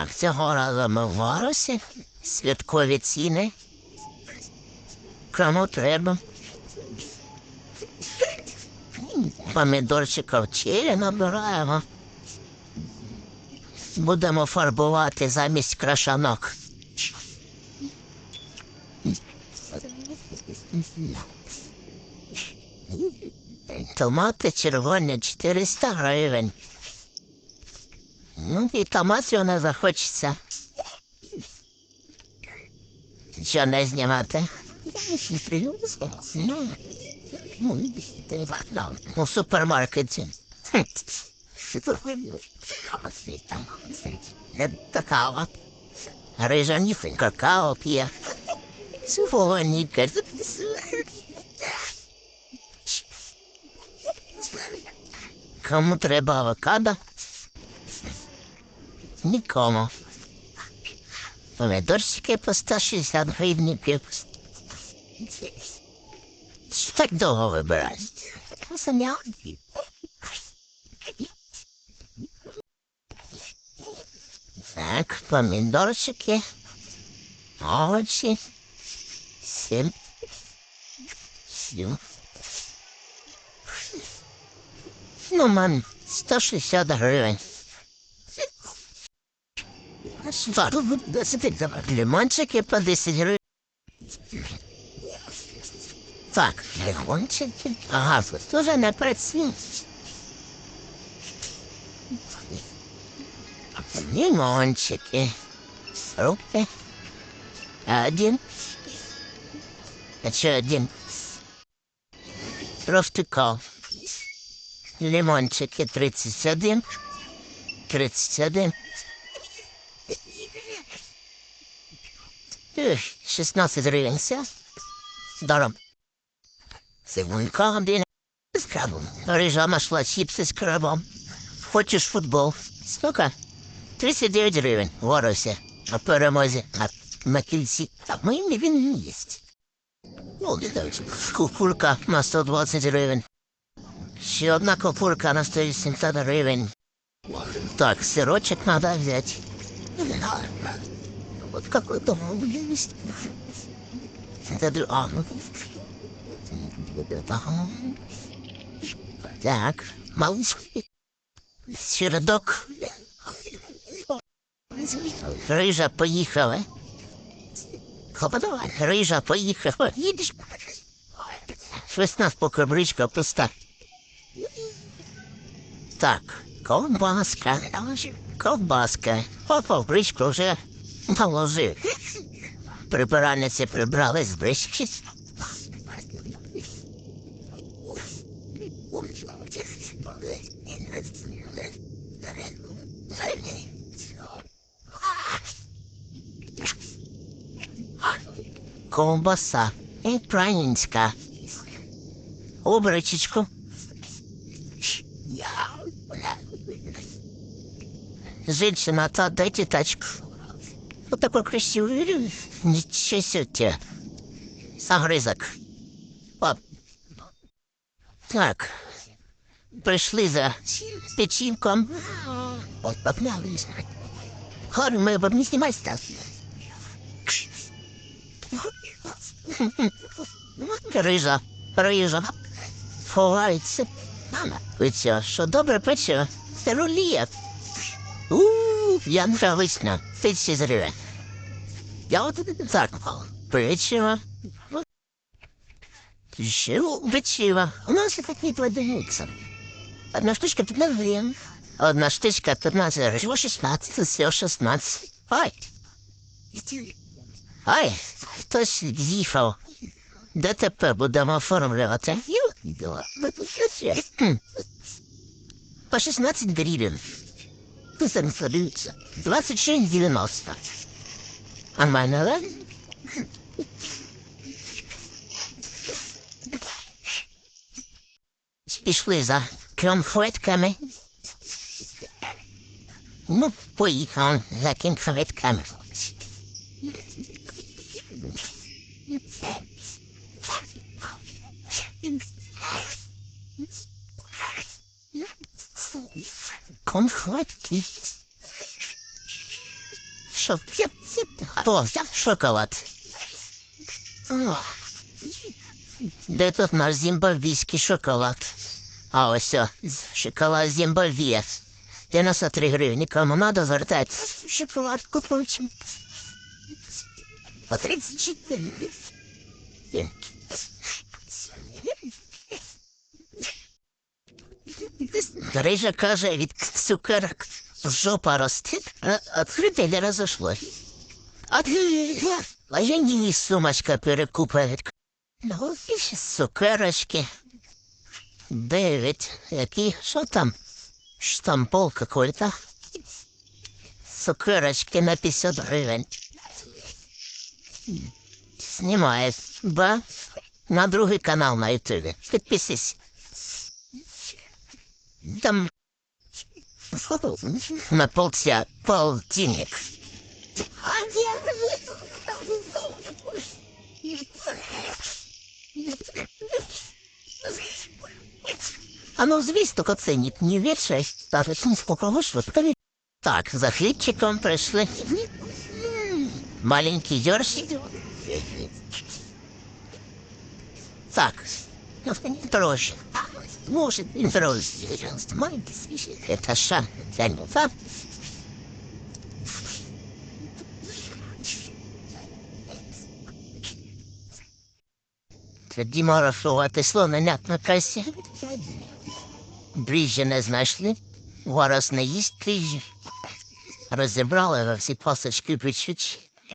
А цього разу ми в Варусі. Святкові ціни. Кому треба. Помідорчика в чилі набираємо. Будемо фарбувати замість крашанок. Томати червоні 400 гривень. Ну, і томатів не захочеться. Що не знімати? У супермаркеті. Не какао. Рижані какао п'є. Сьогодні. Кому треба авокадо? Нікому. Помідорчики по 160 гривень. Що так довго вибираєш? Самя. Так, помідорчики, овочі, сім, сім. Ну, мам, 160 гривень. Лимончики по 10 гривень. Так, лимончики. Ага, тоже не працює. Лимончики. Фрукты. Один. Еще один. Профтикал. Лимончики 31. 31. 16 гривень. Даром. Сигунька один. З крабом. Рижа нашла чіпси з крабом. Хочеш футбол? Сколько? 39 гривень. Воровся. На перемозі. На, на кільці. Так, моїм він не їсть. Ну. Кукурка на 120 гривень. Ще одна кукурка на 180 гривень. Так, сырочек надо взять. Вот какой там есть. Это д- а, ну. Так, малышки. Середок. Рижа поїхала. Хлопотова, рижа поїхала. Їдеш. Щось нас поки пуста. Так, ковбаска. Ковбаска. Попав бричку вже положив. Прибиральниці прибрали з брички. Ковбаса. Українська. Обричечку. Женщина, та дайте тачку. Вот такой красивый. Ничего себе. Загрызок. Пап. Так. Прийшли за печінком. От погнали. Хорі, ми б не знімай став. Рижа, рижа. Ховається. Мама, ви що, добре печиво? Це рулія. Я нравиться. Тисячі гривень. Я от так, печиво. Ще печиво. У нас такі продаються. Одна штучка 15 гривен. Одна штучка 15 гривен. Всего 16, всего 16. Ай. Ай, хтось з'їхав. ДТП будемо оформлювати. По 16 гривен. Тут зарисується. 26,90. Нормально, да? Пішли за конфетками. Ну, поїхав за конфетками. Конфетки. що? О, шоколад. О. Де тут наш зімбабвійський шоколад? А ось о, шоколад Зімбабвія. 93 гривні, кому надо звертати. Шоколад купуючи. По 34. Грижа каже, від цукерок жопа росте, а відкрите не розійшлось. А я не сумочка перекупает. Ну, і ще. Дев'ять. Які? Що там? Штампол какой-то. Цукерочки на 50 гривень. Знімає. Ба. На другий канал на ютубі. Підписись. Там на полтя полтинник. А ну, звісно, ценник не вішай, ставить сколько швидко. Так, за хлібчиком прийшли. Маленький дерсик. Так, ну, трошки. Может, инфрарождение. Маленький свечи. Это шаг. Тянь, так? Тоді марашувати слона няк на касі. Бріжжя не знайшли. Зараз не їсть бріжжя. Розібрали во всі пасочки печуть.